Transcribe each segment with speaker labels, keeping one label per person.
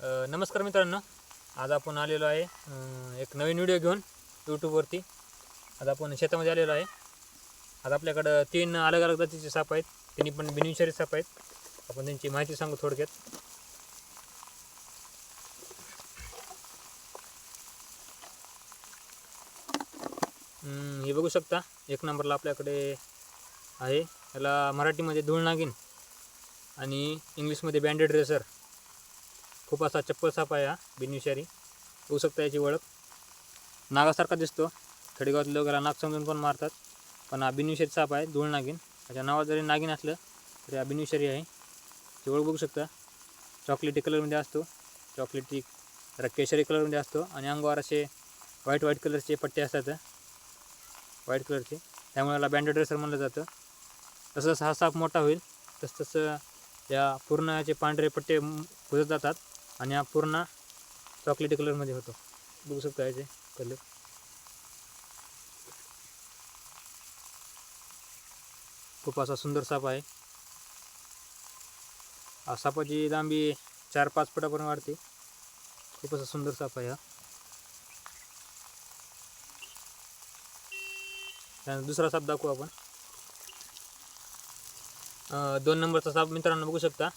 Speaker 1: नमस्कार मित्रांनो. आज आपण आलेलो आहे एक नवीन व्हिडिओ घेऊन यूट्यूबवरती आज आपण शेतामध्ये आलेलो आहे. आज आपल्याकडं तीन अलग अलग जातीचे साप आहेत. त्यांनी पण बिनविषारी साप आहेत. आपण त्यांची माहिती सांगू थोडक्यात. हे बघू शकता. एक नंबरला आपल्याकडे आहे. याला मराठीमध्ये धूळ नागिन आणि इंग्लिशमध्ये बँडेड रेसर खूप असा चप्पल साप आहे हा बिनविषारी. होऊ शकता याची ओळख. नागासारखा दिसतो. खेडेगावात लोक याला नाग समजून पण मारतात. पण हा बिनविषारी साप आहे धूळ नागिन त्याच्या नावात जरी नागिन असलं तरी हा बिनविषारी आहे. ती ओळख बघू शकता. चॉकलेटी कलरमध्ये असतो. चॉकलेटी जरा केशरी कलरमध्ये असतो. आणि अंगावर असे व्हाईट व्हाईट कलरचे पट्टे असतात. व्हाईट कलरचे. त्यामुळे याला बँड ड्रेसर म्हणलं जातं. तसं हा साप मोठा होईल तसं तसं या पूर्ण याचे पांढरे पट्टे खुजत जातात. आणि हा पूर्ण चॉकलेटी कलरमध्ये होतो. बघू शकता याचे कलर खूप असा सुंदर साप आहे. हा सापाची लांबी चार पाच फुटापर्यंत वाढते. खूप असा सुंदर साप आहे हा. त्यानंतर दुसरा साप दाखवू आपण. दोन नंबरचा साप मित्रांनो बघू शकता.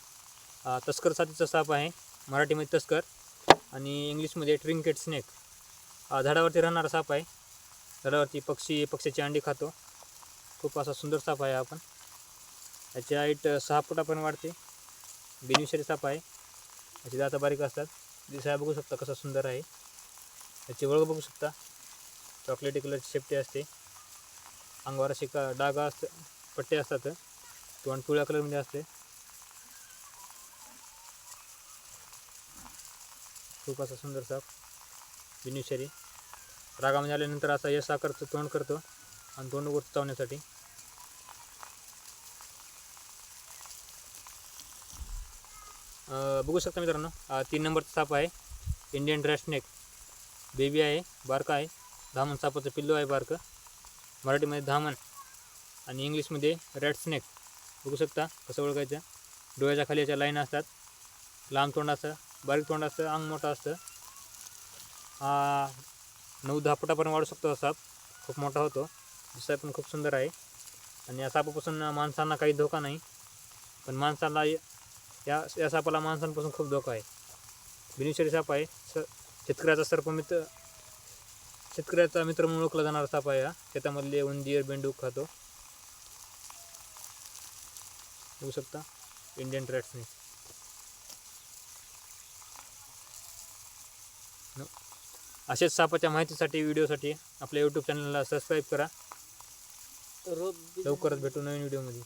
Speaker 1: तस्कर साथीचा साप आहे. मराठीमध्ये तस्कर आणि इंग्लिशमध्ये ट्रिंकेट स्नेक हा झाडावरती राहणारा साप आहे. झाडावरती पक्षी पक्ष्याची अंडी खातो. खूप असा सुंदर साप आहे आपण याची हाईट सहा फुटापर्यंत वाढते. बिनविषारी साप आहे. याची दाता बारीक असतात. दिसायला बघू शकता कसा सुंदर आहे. याची ओळख बघू शकता. चॉकलेटी कलरची शेपटी असते. अंगावर असे का डागा असते पट्टे असतात. किंवा पिवळ्या कलरमध्ये असते. खूप असा सुंदर साप. बिनिशरी रागामध्ये आल्यानंतर असा यश आकारचं तोंड करतो आणि तोंड वर चावण्यासाठी. बघू शकता मित्रांनो तीन नंबरचा साप आहे. इंडियन ड्रॅ स्नेक बेबी आहे बारका आहे. धामण सापाचं पिल्लू आहे बारकं. मराठीमध्ये धामण आणि इंग्लिशमध्ये रॅड स्नेक बघू शकता कसं ओळखायचं. डोळ्याच्या खाली याच्या लाईन असतात. लांब तोंड असतात बारीक तोंड असतं अंग मोठं असतं. नऊ दहा फुटापर्यंत वाढू शकतो हा साप खूप मोठा होतो. दिसाय पण खूप सुंदर आहे. आणि या सापापासून माणसांना काही धोका नाही. पण माणसाला या या सापाला माणसांपासून खूप धोका आहे. बिनिशरी साप आहे. स शेतकऱ्याचा सर्पमित्र शेतकऱ्याचा मित्र म्हणून ओळखला जाणारा साप आहे हा. शेतामधले उंदीर बेंडूक खातो. बघू शकता इंडियन रॅट स्नेक न- असेच सापाच्या माहितीसाठी व्हिडिओसाठी आपल्या यूट्यूब चॅनलला सबस्क्राईब करा. लवकरच भेटू नवीन व्हिडिओमध्ये